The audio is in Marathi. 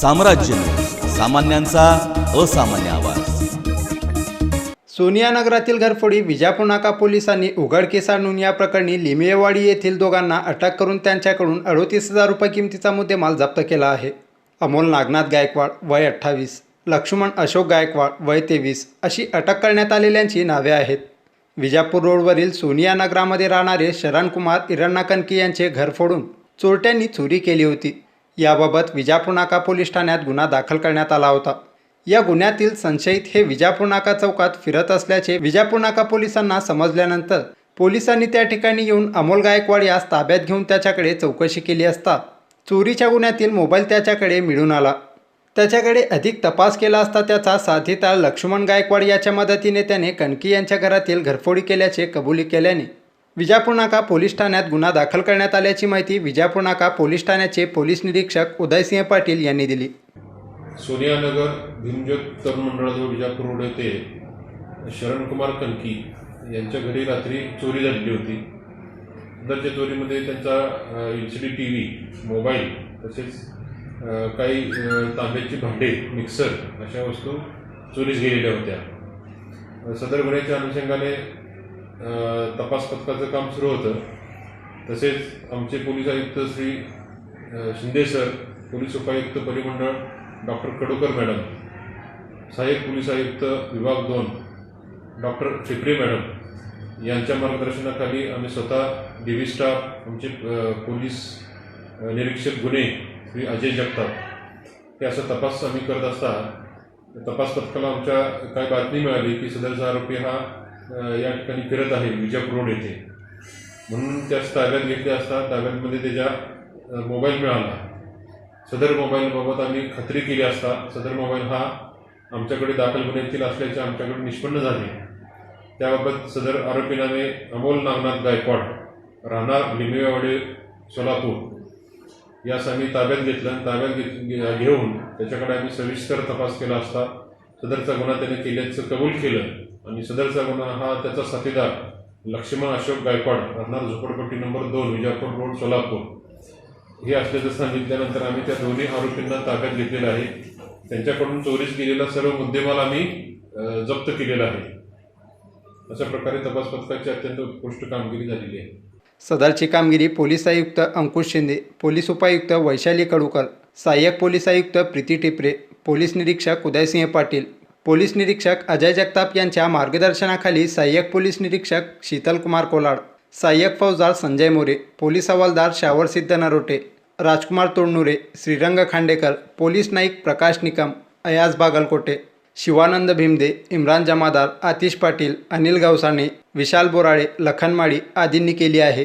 साम्राज्य सामान्यांचा असामान्य आवाज. सोनिया नगरातील घरफोडी विजापूर नाका पोलिसांनी उघडकीस आणून या प्रकरणी लिमियेवाडी येथील दोघांना अटक करून त्यांच्याकडून अडोतीस हजार रुपये किमतीचा मुद्देमाल जप्त केला आहे. अमोल नागनाथ गायकवाड वय अठ्ठावीस लक्ष्मण अशोक गायकवाड वय तेवीस अशी अटक करण्यात आलेल्यांची नावे आहेत. विजापूर रोडवरील सोनिया नगरामध्ये राहणारे शरणकुमार इरण्णा कनकी यांचे घर फोडून चोरट्यांनी चोरी केली होती. याबाबत विजापूर नाका पोलीस ठाण्यात गुन्हा दाखल करण्यात आला होता. या गुन्ह्यातील संशयित हे विजापूर नाका चौकात फिरत असल्याचे विजापूर नाका पोलिसांना समजल्यानंतर पोलिसांनी त्या ठिकाणी येऊन अमोल गायकवाड यास ताब्यात घेऊन त्याच्याकडे चौकशी केली असता चोरीच्या गुन्ह्यातील मोबाईल त्याच्याकडे मिळून आला. त्याच्याकडे अधिक तपास केला असता त्याचा साथीदार लक्ष्मण गायकवाड याच्या मदतीने त्याने कणकी यांच्या घरातील घरफोडी केल्याचे कबुली केल्याने विजापूर नाका पोलीस ठाण्यात गुन्हा दाखल करण्यात आल्याची माहिती विजापूर नाका पोलीस ठाण्याचे पोलीस निरीक्षक उदयसिंह पाटील यांनी दिली. सोनियानगर भीमज्योत तरुण मंडळाजवळ विजापूर रोड येथे शरणकुमार कलकी यांच्या घरी रात्री चोरी झालेली होती. सदरच्या चोरीमध्ये त्यांचा L C D T V mobile तसेच काही तांब्याची भांडे मिक्सर अशा वस्तू चोरीस गेलेल्या होत्या. सदर गुन्ह्याच्या अनुषंगाने तपास पथकाचं काम सुरू होतं. तसेच आमचे पोलीस आयुक्त श्री शिंदे सर पोलीस उपायुक्त परिमंडळ डॉक्टर कडोकर मॅडम सहाय्यक पोलीस आयुक्त विभाग दोन डॉक्टर फिपरे मॅडम यांच्या मार्गदर्शनाखाली आम्ही स्वतः डी व्ही स्टाफ आमचे पोलीस निरीक्षक गुन्हे श्री अजय जगताप हे असा तपास आम्ही करत असता तपास पथकाला आमच्या काय बातमी मिळाली की सदरचा आरोपी हा या ठिकाणी फिरत आहे विजापूर रोड येथे. म्हणून त्यास ताब्यात घेतले असता ताब्यातमध्ये त्याच्या मोबाईल मिळाला. सदर मोबाईलबाबत आम्ही खात्री केली असता सदर मोबाईल हा आमच्याकडे दाखल गुन्ह्यातील असल्याचे आमच्याकडे निष्पन्न झाले. त्याबाबत सदर आरोपी नावे अमोल नागनाथ गायकवाड राहणार लिंबियावाडे सोलापूर. यास आम्ही ताब्यात घेतलं ताब्यात घेत घे- घेऊन त्याच्याकडे आम्ही सविस्तर तपास केला असता सदरचा गुन्हा त्याने केल्याचं कबूल केलं. आणि सदरचा गुन्हा हा त्याचा साथीदार लक्ष्मण अशोक गायकवाड राहणार झोपडपट्टी नंबर दोन विजापूर रोड सोलापूर. हे असल्याचं सांगितल्यानंतर आम्ही त्या दोन्ही आरोपींना ताब्यात घेतलेलं आहे. त्यांच्याकडून चोरीस गेलेला सर्व मुद्देमाल आम्ही जप्त केलेला आहे. अशा प्रकारे तपास पथकाची अत्यंत उत्कृष्ट कामगिरी झालेली आहे. सदरची कामगिरी पोलीस आयुक्त अंकुश शिंदे पोलीस उपायुक्त वैशाली कडूकर सहाय्यक पोलीस आयुक्त प्रीती टिपरे पोलीस निरीक्षक उदयसिंह पाटील पोलीस निरीक्षक अजय जगताप यांच्या मार्गदर्शनाखाली सहाय्यक पोलीस निरीक्षक शीतलकुमार कोलाड सहाय्यक फौजदार संजय मोरे पोलीस हवालदार शावर सिद्ध नरोटे राजकुमार तोडनुरे श्रीरंग खांडेकर पोलीस नाईक प्रकाश निकम अयाज बागलकोटे शिवानंद भीमदे इम्रान जमादार आतिश पाटील अनिल गवसाणे विशाल बोराळे लखनमाळी आदींनी केली आहे.